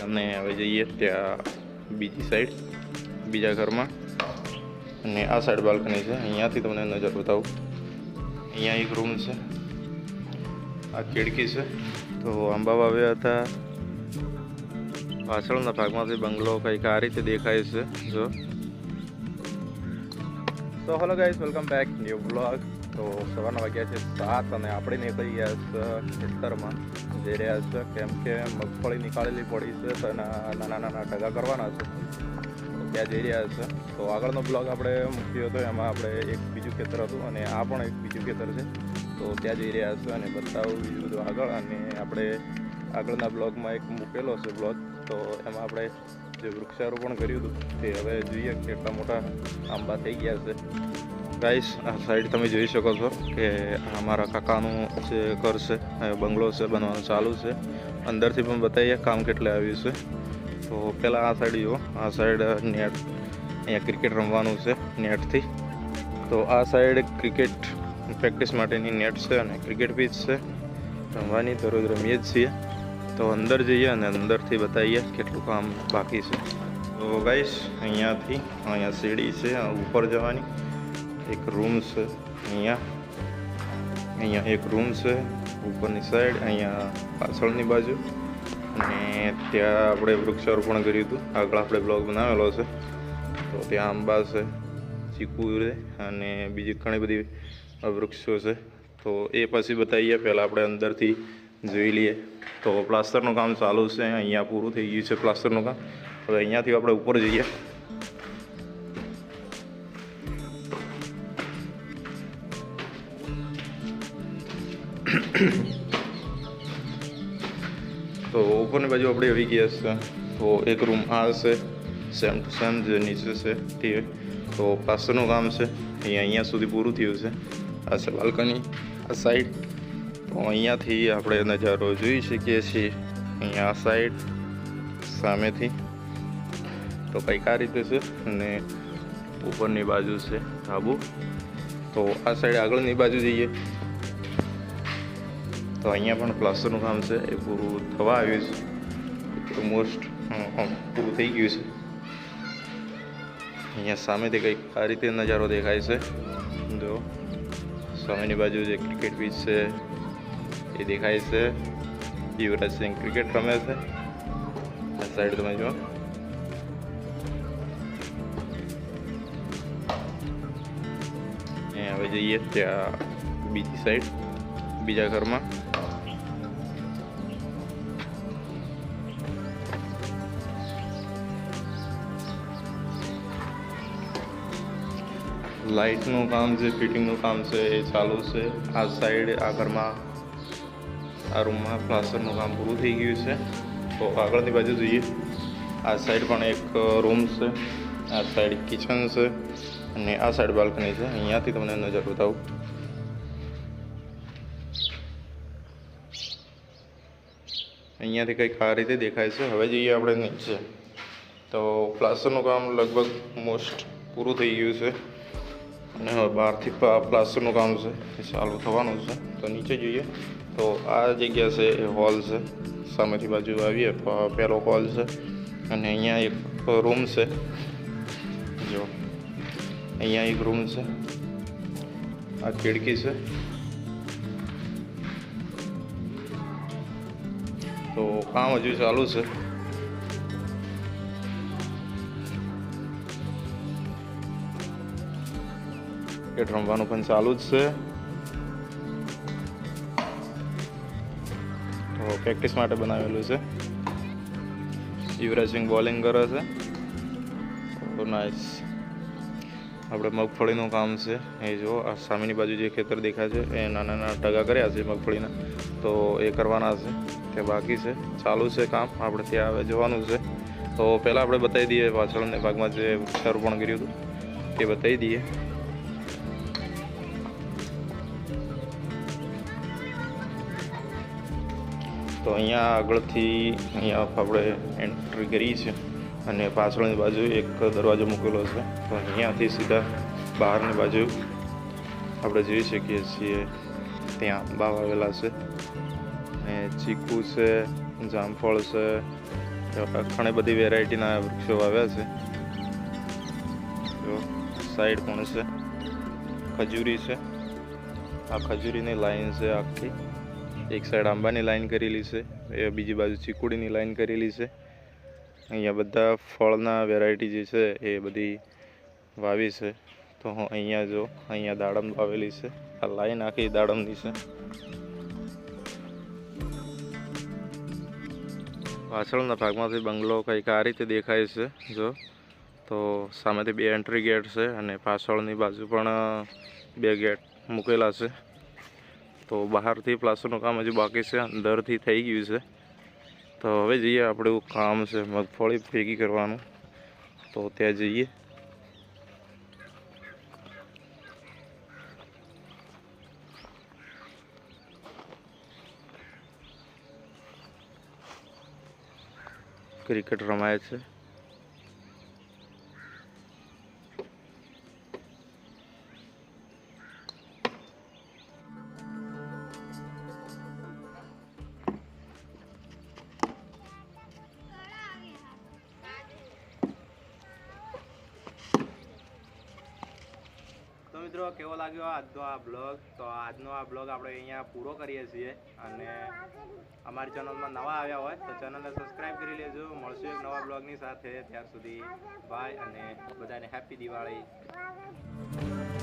અને હવે જઈએ ત્યાં બીજી સાઈડ બીજા ઘરમાં. અને આ સાઈડ બાલ્કની છે. અહીંયાથી તમને નજર બતાવું. અહીંયા એક રૂમ છે. આ ખિડકી છે. તો આંબા વાવ્યા હતા. પાછળના ભાગમાંથી બંગલો કંઈક આ રીતે દેખાય છે, જો. તો hello guys welcome back new blog તો સવારના વાગ્યા છે સાત અને આપણે નીકળી ગયા છે ખેતરમાં. જઈ રહ્યા છે, કેમ કે મગફળી નીકાળેલી પડી છે તો નાના નાના ટગા કરવાના છે. ત્યાં જઈ રહ્યા છે. તો આગળનો બ્લોગ આપણે મૂક્યો હતો, એમાં આપણે એક બીજું ખેતર હતું અને આ પણ એક બીજું ખેતર છે. તો ત્યાં જઈ રહ્યા છે અને બતાવું બીજું બધું આગળ અને આપણે આગળના બ્લોગમાં એક મૂકેલો છે બ્લોગ તો એમાં આપણે જે વૃક્ષારોપણ કર્યું હતું તે હવે જોઈએ કેટલા મોટા આંબા થઈ ગયા છે. ગાઈસ આ સાઈડ તમે જોઈ શકો છો કે અમારા કાકાનું જે ઘર છે બંગલો છે, બનવાનું ચાલુ છે. અંદરથી પણ બતાવીએ કામ કેટલે આવ્યું છે. તો પહેલાં આ સાઈડ જુઓ આ સાઈડ નેટ અહીંયા ક્રિકેટ રમવાનું છે નેટથી તો આ સાઈડ ક્રિકેટ પ્રેક્ટિસ માટેની નેટ છે અને ક્રિકેટ પીચ છે. રમવાની દરરોજ રમીએ જ છીએ. તો અંદર જઈએ અને અંદરથી બતાવીએ કેટલું કામ બાકી છે. તો ગાઈશ અહીંયાથી અહીંયા સીડી છે ઉપર જવાની. એક રૂમ છે અહીંયા. અહીંયા એક રૂમ છે, ઉપરની સાઈડ અહીંયા પાછળની બાજુ. અને ત્યાં આપણે વૃક્ષારોપણ કર્યું હતું. આગળ આપણે બ્લોગ બનાવેલો છે. તો ત્યાં આંબા છે, ચીકુ છે, અને બીજી ઘણી બધી વૃક્ષો છે. તો એ પછી બતાવીએ. પહેલાં આપણે અંદરથી જોઈ લઈએ. તો પ્લાસ્ટરનું કામ ચાલુ છે. અહીંયા પૂરું થઈ ગયું છે પ્લાસ્ટરનું કામ. હવે અહીંયાથી આપણે ઉપર જઈએ. તો ઉપરની બાજુ આપણે આવી ગયા છે. તો એક રૂમ આ છે. સેમ ટુ સેમ જે નીચે છે તે. તો પ્લાસ્ટરનું કામ છે. અહીંયા અહીંયા સુધી પૂરું થયું છે. આ છે બાલ્કની. આ સાઈડ તો અહીંયાથી આપણે નજારો જોઈ શકીએ છીએ. અહીંયા સાઈડ સામેથી. તો કંઈક આ રીતે છે અને ઉપરની બાજુ છે ધાબુ. તો આ સાઈડ આગળની બાજુ જઈએ. તો અહીંયા પણ પ્લાસ્ટરનું કામ છે, એ પૂરું થવા આવ્યું છે. ઓલમોસ્ટ પૂરું થઈ ગયું છે. અહીંયા સામેથી કંઈક આ રીતે નજારો દેખાય છે. જો, સામેની બાજુ જે ક્રિકેટ પીચ છે એ દેખાય છે. યુવરાજ સિંહ ક્રિકેટ રમે છે. આ સાઈડ તમે જુઓ. હવે જઈએ ત્યાં બીજી સાઈડ બીજા ઘરમાં. લાઇટનું કામ છે ફિટિંગનું કામ છે, એ ચાલુ છે. આ સાઈડ આ ઘરમાં આ રૂમમાં પ્લાસ્ટરનું કામ પૂરું થઈ ગયું છે. તો આગળની બાજુ જોઈએ. આ સાઈડ પણ એક રૂમ છે. આ સાઈડ કિચન છે અને આ સાઈડ બાલ્કની છે. અહીંયાથી તમને નજર બતાવું. અહીંયાથી કંઈક આ રીતે દેખાય છે. હવે જઈએ આપણે નીચે. તો પ્લાસ્ટરનું કામ લગભગ મોસ્ટ પૂરું થઈ ગયું છે. અને હવે બહારથી પ્લાસ્ટરનું કામ છે. એ ચાલુ થવાનું છે. તો નીચે જોઈએ. તો આ જગ્યા છે, એ હોલ છે. સામેથી બાજુ આવીએ પહેલો હોલ છે. અને અહીંયા એક રૂમ છે. જો, અહીંયા એક રૂમ છે. આ ખિડકી છે. તો કામ હજુ ચાલુ છે. ક્રિકેટ રમવાનું પણ ચાલુ જ છે. પ્રેક્ટિસ માટે બનાવેલું છે. યુવરાજ સિંહ બોલિંગ કરે છે. નાઇસ આપણે મગફળીનું કામ છે. એ જો આ સામેની બાજુ જે ખેતર દેખાય છે, એ નાના નાના ટગા કર્યા છે મગફળીના. તો એ કરવાના છે તે બાકી છે. ચાલુ છે કામ. આપણે ત્યાં હવે જવાનું છે. તો પહેલાં આપણે બતાવી દઈએ પાછળના ભાગમાં જે વૃક્ષારોપણ કર્યું હતું. તે બતાવી દઈએ. તો અહીંયા આગળથી અહીંયા આપણે એન્ટ્રી કરી છે અને પાછળની બાજુ એક દરવાજો મૂકેલો છે. તો અહીંયાથી સીધા બહારની બાજુ આપણે જોઈ શકીએ છીએ ત્યાં આંબા વાવેલા છે. અને ચીકુ છે, જામફળ છે ઘણી બધી વેરાયટીના વૃક્ષો વાવ્યા છે. જો સાઈડ પણ છે. ખજૂરી છે. આ ખજૂરીની લાઈન છે આખી. એક સાઈડ આંબાની લાઈન કરેલી છે, એ બીજી બાજુ ચીકુડીની લાઈન કરેલી છે. અહીંયા બધા ફળના વેરાયટી જે છે, એ બધી વાવી છે. તો હું અહીંયા જો, અહીંયા દાડમ વાવેલી છે. આ લાઈન આખી દાડમની છે. પાછળના ભાગમાંથી બંગલો કંઈક આ રીતે દેખાય છે, જો. તો સામેથી બે એન્ટ્રી ગેટ છે અને પાછળની બાજુ પણ બે ગેટ મૂકેલા છે. તો બહારથી પ્લાસ્ટરનું કામ હજુ બાકી છે, અંદરથી થઈ ગયું છે. તો હવે જઈએ આપણું કામ છે, મગફળી ભેગી કરવાનું. તો ત્યાં જઈએ. ક્રિકેટ રમાય છે. મિત્રો, કેવો લાગ્યો આજનો આ બ્લોગ તો આજનો આ બ્લોગ આપણે અહીંયા પૂરો કરીએ છીએ અને અમારી ચેનલમાં નવા આવ્યા હોય તો ચેનલને સબસ્ક્રાઈબ કરી લેજો. મળશું એક નવા બ્લોગની સાથે. ત્યાર સુધી બાય અને બધાને હેપી દિવાળી.